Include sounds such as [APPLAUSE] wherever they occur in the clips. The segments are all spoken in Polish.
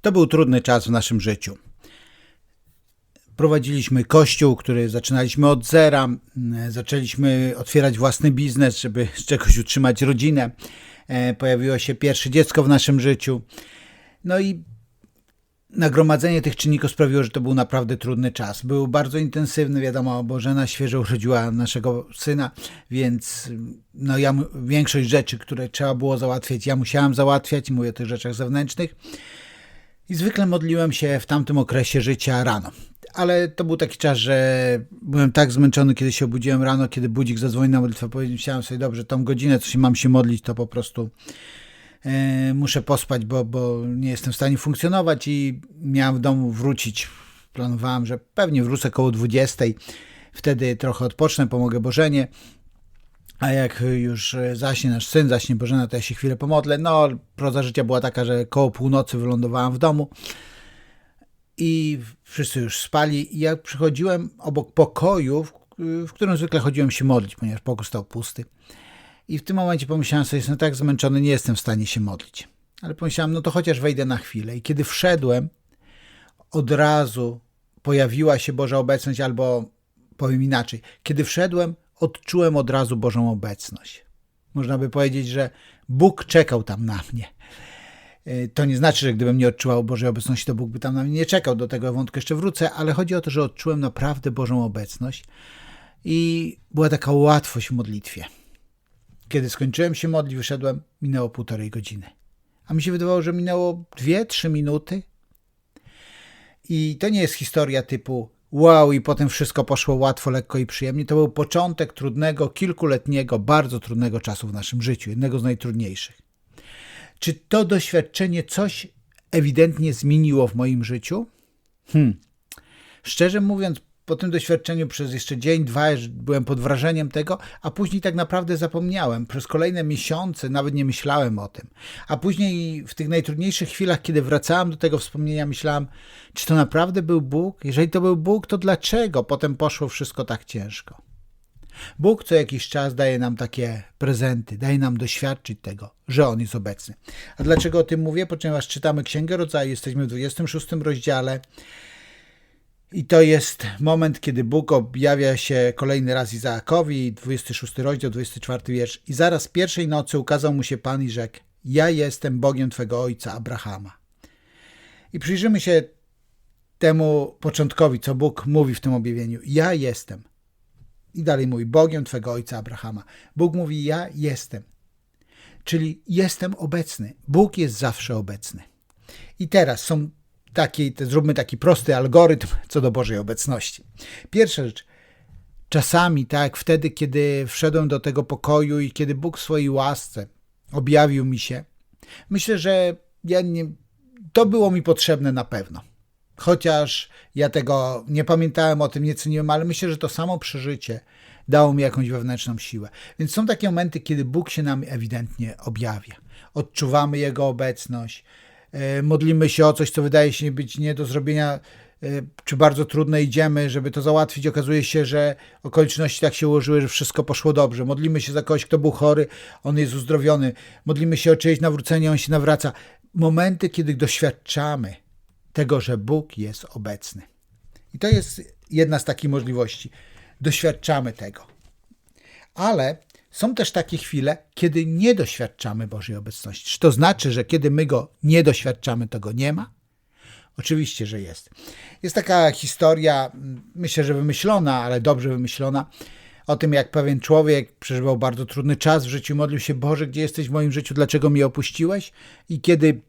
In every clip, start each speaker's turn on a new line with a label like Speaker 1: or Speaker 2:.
Speaker 1: To był trudny czas w naszym życiu. Prowadziliśmy kościół, który zaczynaliśmy od zera. Zaczęliśmy otwierać własny biznes, żeby z czegoś utrzymać rodzinę. E, pojawiło się pierwsze dziecko w naszym życiu. No i nagromadzenie tych czynników sprawiło, że to był naprawdę trudny czas. Był bardzo intensywny, wiadomo, bo żena świeżo urodziła naszego syna, więc no ja większość rzeczy, które trzeba było załatwiać, ja musiałam załatwiać, mówię o tych rzeczach zewnętrznych. I zwykle modliłem się w tamtym okresie życia rano. Ale to był taki czas, że byłem tak zmęczony, kiedy się obudziłem rano, kiedy budzik zadzwonił na modlitwę, powiedziałem sobie, dobrze, tą godzinę, co się mam się modlić, to po prostu e, muszę pospać, bo, bo nie jestem w stanie funkcjonować i miałem w domu wrócić. Planowałem, że pewnie wrócę koło 20. Wtedy trochę odpocznę, pomogę Bożenie. A jak już zaśnie nasz syn, zaśnie Bożena, to ja się chwilę pomodlę. No, proza życia była taka, że koło północy wylądowałem w domu i wszyscy już spali. I jak przychodziłem obok pokoju, w którym zwykle chodziłem się modlić, ponieważ pokój stał pusty. I w tym momencie pomyślałem sobie, jestem tak zmęczony, nie jestem w stanie się modlić. Ale pomyślałem, no to chociaż wejdę na chwilę. I kiedy wszedłem, od razu pojawiła się Boża obecność, albo powiem inaczej, kiedy wszedłem, odczułem od razu Bożą obecność. Można by powiedzieć, że Bóg czekał tam na mnie. E, to nie znaczy, że gdybym nie odczuwał Bożej obecności, to Bóg by tam na mnie nie czekał. Do tego wątku jeszcze wrócę, ale chodzi o to, że odczułem naprawdę Bożą obecność i była taka łatwość w modlitwie. Kiedy skończyłem się modlić, wyszedłem, minęło półtorej godziny. A mi się wydawało, że minęło dwie, trzy minuty. I to nie jest historia typu wow, i potem wszystko poszło łatwo, lekko i przyjemnie. To był początek trudnego, kilkuletniego, bardzo trudnego czasu w naszym życiu, jednego z najtrudniejszych. Czy to doświadczenie coś ewidentnie zmieniło w moim życiu? Hmm. Szczerze mówiąc, po tym doświadczeniu przez jeszcze dzień, dwa byłem pod wrażeniem tego, a później tak naprawdę zapomniałem. Przez kolejne miesiące nawet nie myślałem o tym. A później w tych najtrudniejszych chwilach, kiedy wracałem do tego wspomnienia, myślałem, czy to naprawdę był Bóg? Jeżeli to był Bóg, to dlaczego potem poszło wszystko tak ciężko? Bóg co jakiś czas daje nam takie prezenty, daje nam doświadczyć tego, że On jest obecny. A dlaczego o tym mówię? Ponieważ czytamy Księgę Rodzaju, jesteśmy w 26 rozdziale i to jest moment, kiedy Bóg objawia się kolejny raz Izaakowi, 26 rozdział, 24 wiersz. I zaraz pierwszej nocy ukazał mu się Pan i rzekł, ja jestem Bogiem Twego ojca Abrahama. I przyjrzymy się temu początkowi, co Bóg mówi w tym objawieniu. Ja jestem. I dalej mówi, Bogiem Twego ojca Abrahama. Bóg mówi, ja jestem. Czyli jestem obecny. Bóg jest zawsze obecny. I teraz są taki, zróbmy taki prosty algorytm co do Bożej obecności. Pierwsza rzecz, czasami, tak, wtedy, kiedy wszedłem do tego pokoju i kiedy Bóg w swojej łasce objawił mi się, myślę, że ja nie, to było mi potrzebne na pewno. Chociaż ja tego nie pamiętałem o tym, nie ceniłem, ale myślę, że to samo przeżycie dało mi jakąś wewnętrzną siłę. Więc są takie momenty, kiedy Bóg się nam ewidentnie objawia. Odczuwamy Jego obecność, modlimy się o coś, co wydaje się być nie do zrobienia, e, czy bardzo trudne idziemy, żeby to załatwić. Okazuje się, że okoliczności tak się ułożyły, że wszystko poszło dobrze. Modlimy się za kogoś, kto był chory, on jest uzdrowiony. Modlimy się o czyjeś nawrócenie, on się nawraca. Momenty, kiedy doświadczamy tego, że Bóg jest obecny. I to jest jedna z takich możliwości. Doświadczamy tego. Ale są też takie chwile, kiedy nie doświadczamy Bożej obecności. Czy to znaczy, że kiedy my go nie doświadczamy, to go nie ma? Oczywiście, że jest. Jest taka historia, myślę, że wymyślona, ale dobrze wymyślona, o tym, jak pewien człowiek przeżywał bardzo trudny czas w życiu, modlił się: Boże, gdzie jesteś w moim życiu, dlaczego mnie opuściłeś? I kiedy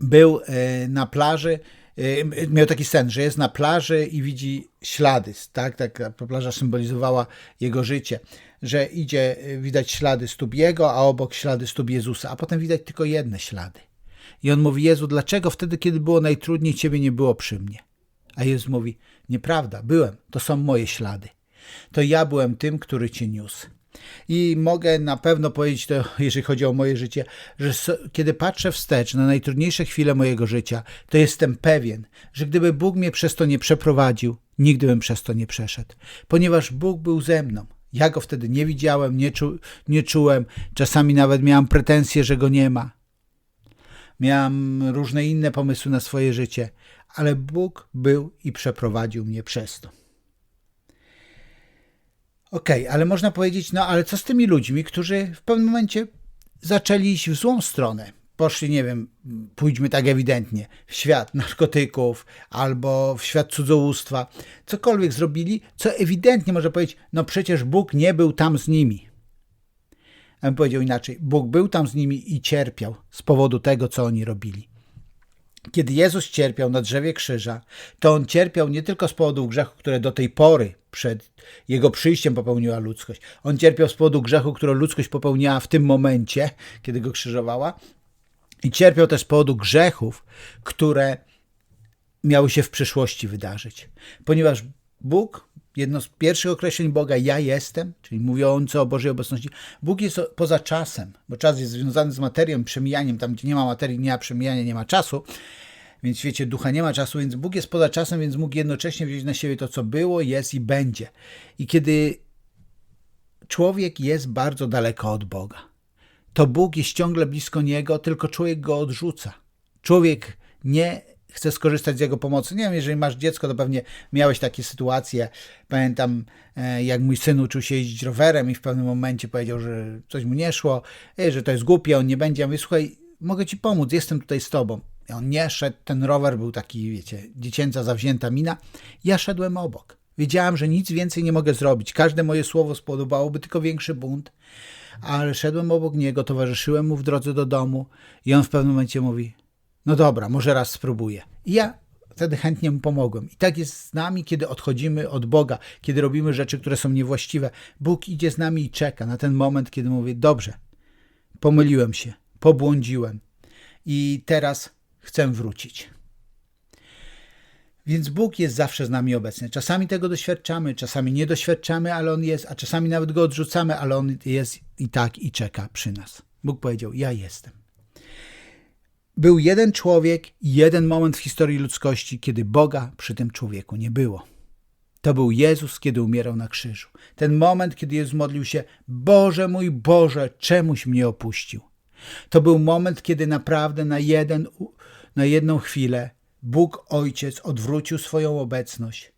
Speaker 1: był e, na plaży, e, miał taki sen, że jest na plaży i widzi ślady, tak? Tak, plaża symbolizowała jego życie że idzie, y, widać ślady stóp Jego, a obok ślady stóp Jezusa, a potem widać tylko jedne ślady. I on mówi, Jezu, dlaczego wtedy, kiedy było najtrudniej, Ciebie nie było przy mnie? A Jezus mówi, nieprawda, byłem, to są moje ślady. To ja byłem tym, który Cię niósł. I mogę na pewno powiedzieć to, [LAUGHS] jeżeli chodzi o moje życie, że kiedy patrzę wstecz na najtrudniejsze chwile mojego życia, to jestem pewien, że gdyby Bóg mnie przez to nie przeprowadził, nigdy bym przez to nie przeszedł, ponieważ Bóg był ze mną. Ja go wtedy nie widziałem, nie, czu, nie czułem, czasami nawet miałem pretensje, że go nie ma. miałam różne inne pomysły na swoje życie, ale Bóg był i przeprowadził mnie przez to. Okej, okay, ale można powiedzieć, no ale co z tymi ludźmi, którzy w pewnym momencie zaczęli iść w złą stronę? Poszli, nie wiem, pójdźmy tak ewidentnie, w świat narkotyków albo w świat cudzołóstwa, cokolwiek zrobili, co ewidentnie może powiedzieć, no przecież Bóg nie był tam z nimi. Ja bym powiedział inaczej, Bóg był tam z nimi i cierpiał z powodu tego, co oni robili. Kiedy Jezus cierpiał na drzewie krzyża, to on cierpiał nie tylko z powodu grzechu, które do tej pory przed jego przyjściem popełniła ludzkość. On cierpiał z powodu grzechu, który ludzkość popełniała w tym momencie, kiedy go krzyżowała. I cierpiał też z powodu grzechów, które miały się w przyszłości wydarzyć. Ponieważ Bóg, jedno z pierwszych określeń Boga, ja jestem, czyli mówiące o Bożej obecności, Bóg jest poza czasem, bo czas jest związany z materią, przemijaniem, tam gdzie nie ma materii, nie ma przemijania, nie ma czasu, więc w świecie ducha nie ma czasu, więc Bóg jest poza czasem, więc mógł jednocześnie wziąć na siebie to, co było, jest i będzie. I kiedy człowiek jest bardzo daleko od Boga, to Bóg jest ciągle blisko niego, tylko człowiek go odrzuca. Człowiek nie chce skorzystać z jego pomocy. Nie wiem, jeżeli masz dziecko, to pewnie miałeś takie sytuacje. Pamiętam, e, jak mój syn uczył się jeździć rowerem i w pewnym momencie powiedział, że coś mu nie szło, e, że to jest głupie, on nie będzie. Ja mówię, słuchaj, mogę ci pomóc, jestem tutaj z tobą. I on nie szedł, ten rower był taki, wiecie, dziecięca zawzięta mina. Ja szedłem obok. Wiedziałem, że nic więcej nie mogę zrobić. Każde moje słowo spodobałoby tylko większy bunt, ale szedłem obok niego, towarzyszyłem mu w drodze do domu i on w pewnym momencie mówi: No dobra, może raz spróbuję. I ja wtedy chętnie mu pomogłem. I tak jest z nami, kiedy odchodzimy od Boga, kiedy robimy rzeczy, które są niewłaściwe. Bóg idzie z nami i czeka na ten moment, kiedy mówi: Dobrze, pomyliłem się, pobłądziłem i teraz chcę wrócić. Więc Bóg jest zawsze z nami obecny. Czasami tego doświadczamy, czasami nie doświadczamy, ale On jest, a czasami nawet go odrzucamy, ale On jest i tak i czeka przy nas. Bóg powiedział: Ja jestem. Był jeden człowiek i jeden moment w historii ludzkości, kiedy Boga przy tym człowieku nie było. To był Jezus, kiedy umierał na krzyżu. Ten moment, kiedy Jezus modlił się: Boże mój Boże, czemuś mnie opuścił. To był moment, kiedy naprawdę na, jeden, na jedną chwilę Bóg Ojciec odwrócił swoją obecność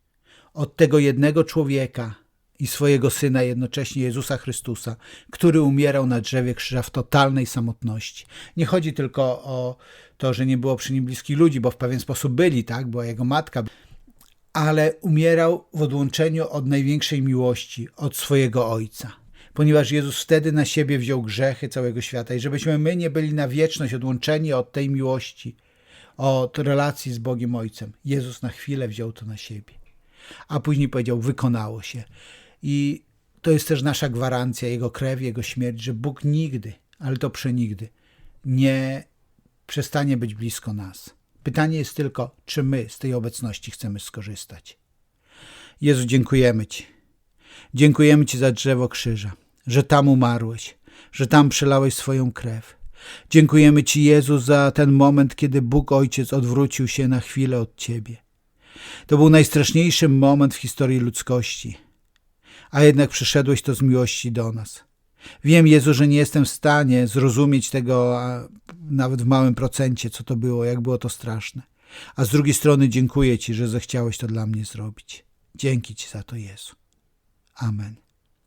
Speaker 1: od tego jednego człowieka i swojego Syna, jednocześnie Jezusa Chrystusa, który umierał na drzewie krzyża w totalnej samotności. Nie chodzi tylko o to, że nie było przy nim bliskich ludzi, bo w pewien sposób byli, tak? Była jego matka, ale umierał w odłączeniu od największej miłości, od swojego Ojca ponieważ Jezus wtedy na siebie wziął grzechy całego świata i żebyśmy my nie byli na wieczność odłączeni od tej miłości, od relacji z Bogiem Ojcem. Jezus na chwilę wziął to na siebie, a później powiedział: Wykonało się. I to jest też nasza gwarancja, Jego krew, Jego śmierć, że Bóg nigdy, ale to przenigdy, nie przestanie być blisko nas. Pytanie jest tylko, czy my z tej obecności chcemy skorzystać. Jezu, dziękujemy Ci. Dziękujemy Ci za drzewo krzyża że tam umarłeś, że tam przelałeś swoją krew. Dziękujemy Ci, Jezu, za ten moment, kiedy Bóg Ojciec odwrócił się na chwilę od Ciebie. To był najstraszniejszy moment w historii ludzkości, a jednak przyszedłeś to z miłości do nas. Wiem, Jezu, że nie jestem w stanie zrozumieć tego nawet w małym procencie, co to było, jak było to straszne. A z drugiej strony dziękuję Ci, że zechciałeś to dla mnie zrobić. Dzięki Ci za to, Jezu. Amen.